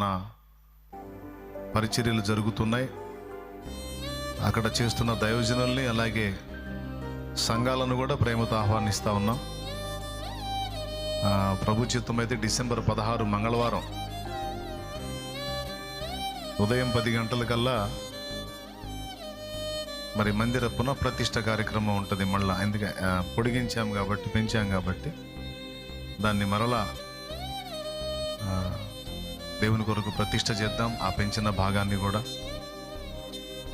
మన పరిచర్యలు జరుగుతున్నాయి. అక్కడ చేస్తున్న దైవజనుల్ని అలాగే సంఘాలను కూడా ప్రేమతో ఆహ్వానిస్తూ ఉన్నాం. ప్రభు చిత్తం అయితే డిసెంబర్ పదహారు మంగళవారం. ఉదయం పది గంటలకల్లా మరి మందిర పునఃప్రతిష్ఠ కార్యక్రమం ఉంటుంది మళ్ళా. ఎందుకంటే పొడిగించాం కాబట్టి పెంచాం కాబట్టి దాన్ని మరలా దేవుని కొరకు ప్రతిష్ట చేద్దాం ఆ పెంచిన భాగాన్ని కూడా.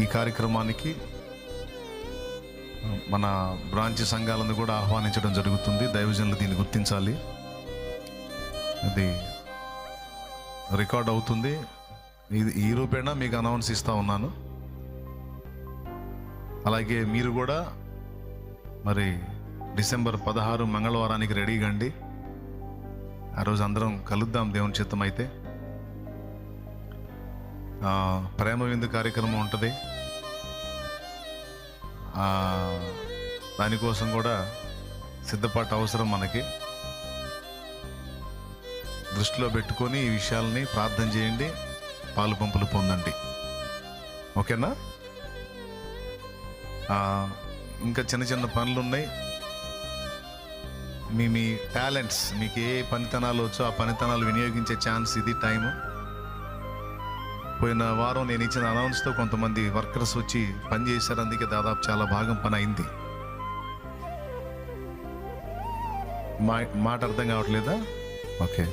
ఈ కార్యక్రమానికి మన బ్రాంచ్ సంఘాలను కూడా ఆహ్వానించడం జరుగుతుంది. దైవజనులు దీన్ని గుర్తించాలి. ఇది రికార్డ్ అవుతుంది. ఇది ఈ రూపేణా మీకు అనౌన్స్ ఇస్తూ ఉన్నాను. అలాగే మీరు కూడా మరి డిసెంబర్ పదహారు మంగళవారానికి రెడీగా అండి. ఆ రోజు అందరం కలుద్దాం దేవుని చిత్తం అయితే. ప్రేమ విందు కార్యక్రమం ఉంటుంది. దానికోసం కూడా సిద్ధపాటు అవసరం మనకి. దృష్టిలో పెట్టుకొని ఈ విషయాలని ప్రార్థన చేయండి పాలు పంపులు పొందండి. ఓకేనా? ఇంకా చిన్న చిన్న పనులు ఉన్నాయి మీ మీ టాలెంట్స్ మీకు ఏ పనితనాలు వచ్చో ఆ పనితనాలు వినియోగించే ఛాన్స్ ఇది టైము పోయిన వారం నేను ఇచ్చిన అనౌన్స్తో కొంతమంది వర్కర్స్ వచ్చి పని చేశారు. అందుకే దాదాపు చాలా భాగం పని అయింది. మా మాట అర్థం కావట్లేదా? ఓకే.